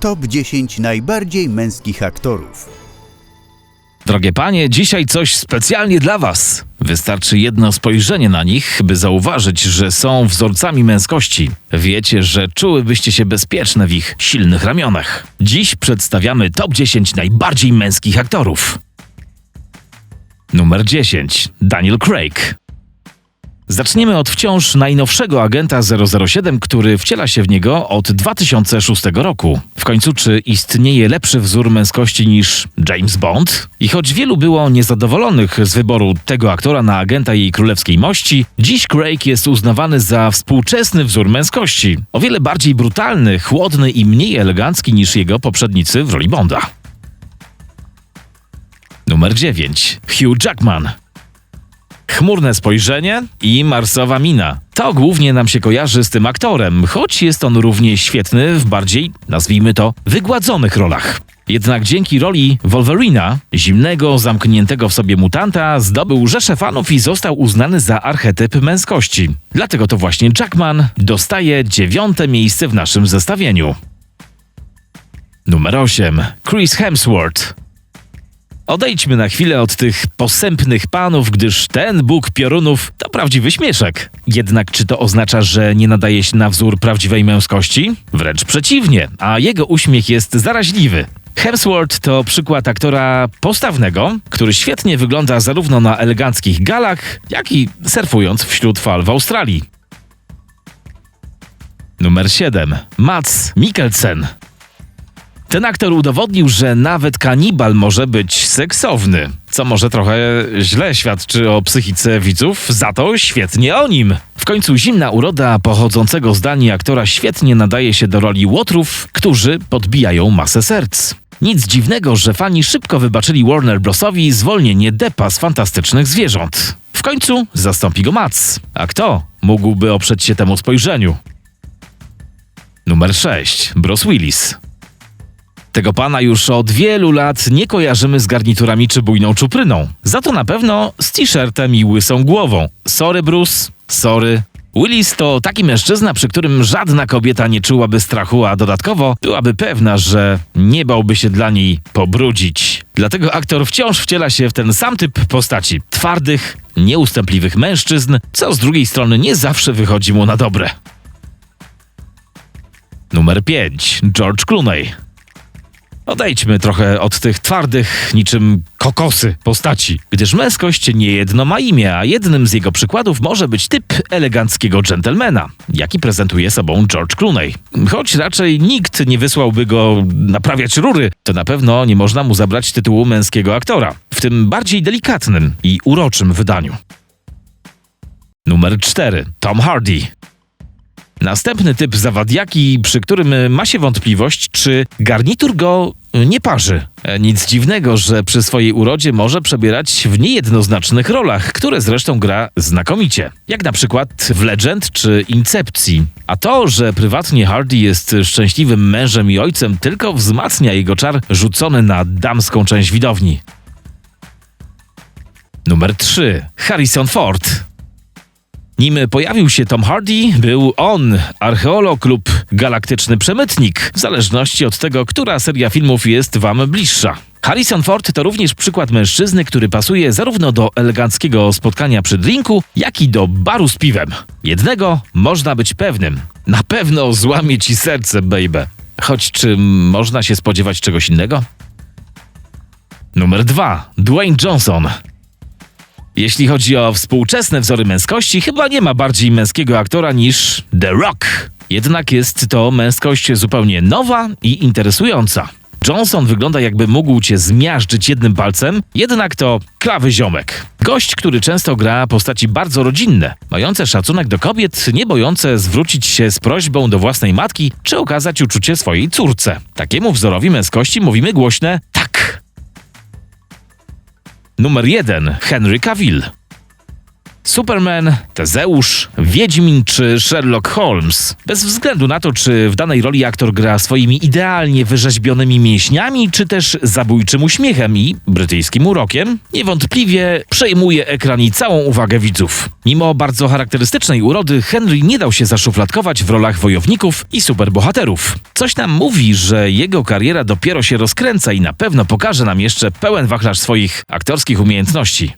Top 10 najbardziej męskich aktorów. Drogie panie, dzisiaj coś specjalnie dla was. Wystarczy jedno spojrzenie na nich, by zauważyć, że są wzorcami męskości. Wiecie, że czułybyście się bezpieczne w ich silnych ramionach. Dziś przedstawiamy top 10 najbardziej męskich aktorów. Numer 10. Daniel Craig. Zaczniemy od wciąż najnowszego agenta 007, który wciela się w niego od 2006 roku. W końcu, czy istnieje lepszy wzór męskości niż James Bond? I choć wielu było niezadowolonych z wyboru tego aktora na agenta jej królewskiej mości, dziś Craig jest uznawany za współczesny wzór męskości. O wiele bardziej brutalny, chłodny i mniej elegancki niż jego poprzednicy w roli Bonda. Numer 9. Hugh Jackman. Chmurne spojrzenie i marsowa mina. To głównie nam się kojarzy z tym aktorem, choć jest on równie świetny w bardziej, nazwijmy to, wygładzonych rolach. Jednak dzięki roli Wolverina, zimnego, zamkniętego w sobie mutanta, zdobył rzeszę fanów i został uznany za archetyp męskości. Dlatego to właśnie Jackman dostaje dziewiąte miejsce w naszym zestawieniu. Numer 8. Chris Hemsworth. Odejdźmy na chwilę od tych posępnych panów, gdyż ten Bóg piorunów to prawdziwy śmieszek. Jednak czy to oznacza, że nie nadaje się na wzór prawdziwej męskości? Wręcz przeciwnie, a jego uśmiech jest zaraźliwy. Hemsworth to przykład aktora postawnego, który świetnie wygląda zarówno na eleganckich galach, jak i surfując wśród fal w Australii. Numer 7. Mats Mikkelsen. Ten aktor udowodnił, że nawet kanibal może być seksowny, co może trochę źle świadczy o psychice widzów, za to świetnie o nim. W końcu zimna uroda pochodzącego z Danii aktora świetnie nadaje się do roli łotrów, którzy podbijają masę serc. Nic dziwnego, że fani szybko wybaczyli Warner Brosowi zwolnienie Deppa z fantastycznych zwierząt. W końcu zastąpi go Mats. A kto mógłby oprzeć się temu spojrzeniu? Numer 6. Bruce Willis. Tego pana już od wielu lat nie kojarzymy z garniturami czy bujną czupryną. Za to na pewno z t-shirtem i łysą głową. Sorry Bruce, sorry. Willis to taki mężczyzna, przy którym żadna kobieta nie czułaby strachu, a dodatkowo byłaby pewna, że nie bałby się dla niej pobrudzić. Dlatego aktor wciąż wciela się w ten sam typ postaci twardych, nieustępliwych mężczyzn, co z drugiej strony nie zawsze wychodzi mu na dobre. Numer 5. George Clooney. Odejdźmy trochę od tych twardych, niczym kokosy postaci, gdyż męskość niejedno ma imię, a jednym z jego przykładów może być typ eleganckiego dżentelmena, jaki prezentuje sobą George Clooney. Choć raczej nikt nie wysłałby go naprawiać rury, to na pewno nie można mu zabrać tytułu męskiego aktora, w tym bardziej delikatnym i uroczym wydaniu. Numer 4. Tom Hardy. Następny typ zawadiaki, przy którym ma się wątpliwość, czy garnitur go nie parzy. E, Nic dziwnego, że przy swojej urodzie może przebierać w niejednoznacznych rolach, które zresztą gra znakomicie. Jak na przykład w Legend czy Incepcji. A to, że prywatnie Hardy jest szczęśliwym mężem i ojcem, tylko wzmacnia jego czar rzucony na damską część widowni. Numer 3. Harrison Ford. Nim pojawił się Tom Hardy, był on archeolog lub galaktyczny przemytnik, w zależności od tego, która seria filmów jest wam bliższa. Harrison Ford to również przykład mężczyzny, który pasuje zarówno do eleganckiego spotkania przy drinku, jak i do baru z piwem. Jednego można być pewnym. Na pewno złamie ci serce, baby. Choć czy można się spodziewać czegoś innego? Numer 2. Dwayne Johnson. Jeśli chodzi o współczesne wzory męskości, chyba nie ma bardziej męskiego aktora niż The Rock. Jednak jest to męskość zupełnie nowa i interesująca. Johnson wygląda jakby mógł cię zmiażdżyć jednym palcem, jednak to klawy ziomek. Gość, który często gra postaci bardzo rodzinne, mające szacunek do kobiet, nie bojące zwrócić się z prośbą do własnej matki, czy okazać uczucie swojej córce. Takiemu wzorowi męskości mówimy głośne. Numer 1. Henry Cavill. Superman, Tezeusz, Wiedźmin czy Sherlock Holmes. Bez względu na to, czy w danej roli aktor gra swoimi idealnie wyrzeźbionymi mięśniami, czy też zabójczym uśmiechem i brytyjskim urokiem, niewątpliwie przejmuje ekran i całą uwagę widzów. Mimo bardzo charakterystycznej urody, Henry nie dał się zaszufladkować w rolach wojowników i superbohaterów. Coś nam mówi, że jego kariera dopiero się rozkręca i na pewno pokaże nam jeszcze pełen wachlarz swoich aktorskich umiejętności.